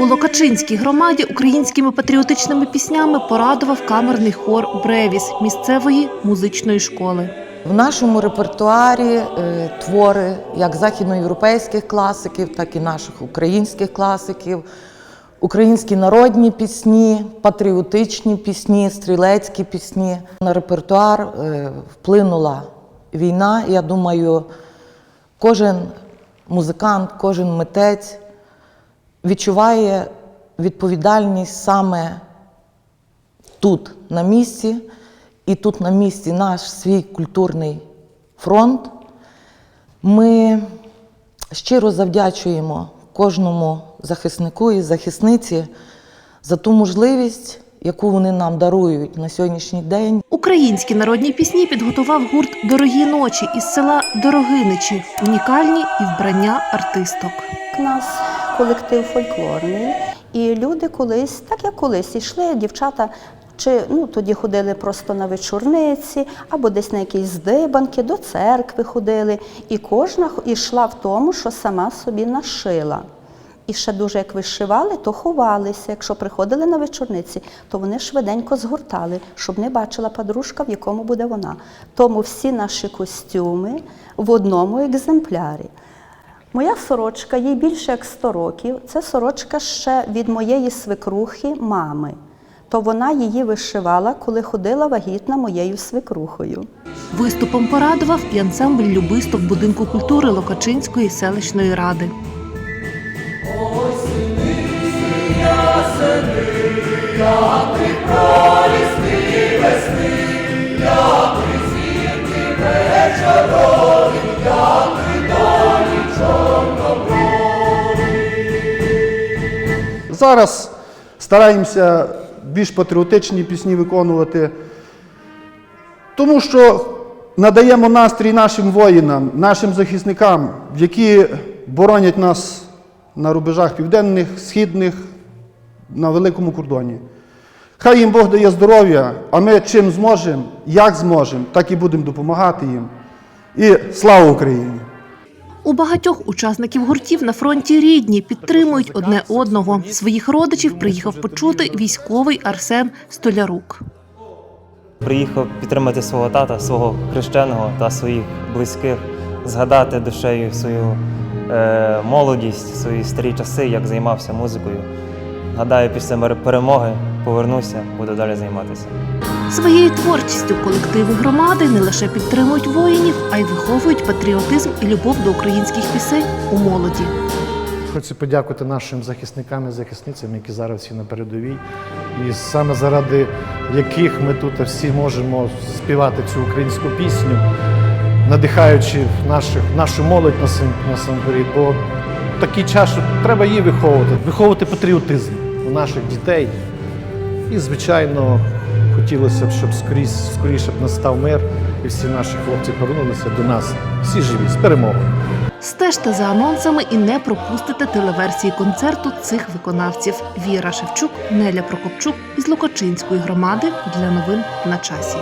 У Локачинській громаді українськими патріотичними піснями порадував камерний хор Бревіс місцевої музичної школи. В нашому репертуарі е, твори як західноєвропейських класиків, так і наших українських класиків, українські народні пісні, патріотичні пісні, стрілецькі пісні. На репертуар е, вплинула війна. Я думаю, кожен музикант, кожен митець відчуває відповідальність саме тут, на місці, і тут на місці наш свій культурний фронт. Ми щиро завдячуємо кожному захиснику і захисниці за ту можливість, яку вони нам дарують на сьогоднішній день. Українські народні пісні підготував гурт Дорогі ночі із села Дорогиничі, унікальні і вбрання артисток. У нас колектив фольклорний, і люди колись, так як колись, йшли дівчата. Чи ну тоді ходили просто на вечорниці, або десь на якісь здибанки, до церкви ходили. І кожна йшла в тому, що сама собі нашила. І ще дуже як вишивали, то ховалися. Якщо приходили на вечорниці, то вони швиденько згортали, щоб не бачила подружка, в якому буде вона. Тому всі наші костюми в одному екземплярі. Моя сорочка, їй більше як 100 років. Це сорочка ще від моєї свекрухи мами. То вона її вишивала, коли ходила вагітна моєю свекрухою. Виступом порадував і ансамбль любисток будинку культури Локачинської селищної ради. Зараз стараємося більш патріотичні пісні виконувати, тому що надаємо настрій нашим воїнам, нашим захисникам, які боронять нас на рубежах південних, східних, на великому кордоні. Хай їм Бог дає здоров'я, а ми чим зможемо, як зможемо, так і будемо допомагати їм. І слава Україні! У багатьох учасників гуртів на фронті рідні підтримують одне одного. Своїх родичів приїхав почути військовий Арсен Столярук. Приїхав підтримати свого тата, свого хрещеного та своїх близьких, згадати душею свою е, молодість, свої старі часи, як займався музикою. Гадаю, після перемоги повернуся, буду далі займатися. Своєю творчістю колективи громади не лише підтримують воїнів, а й виховують патріотизм і любов до українських пісень у молоді. Хочу подякувати нашим захисникам і захисницям, які зараз всі на передовій, і саме заради яких ми тут всі можемо співати цю українську пісню, надихаючи наших, нашу молодь насам- насамперед. Бо такий час, що треба її виховувати, виховувати патріотизм у наших дітей. І, звичайно, хотілося б, щоб скрізь скоріше б настав мир, і всі наші хлопці повернулися до нас. Всі живі, з перемогою. Стежте за анонсами і не пропустите телеверсії концерту цих виконавців. Віра Шевчук, Неля Прокопчук із Лукачинської громади для новин на часі.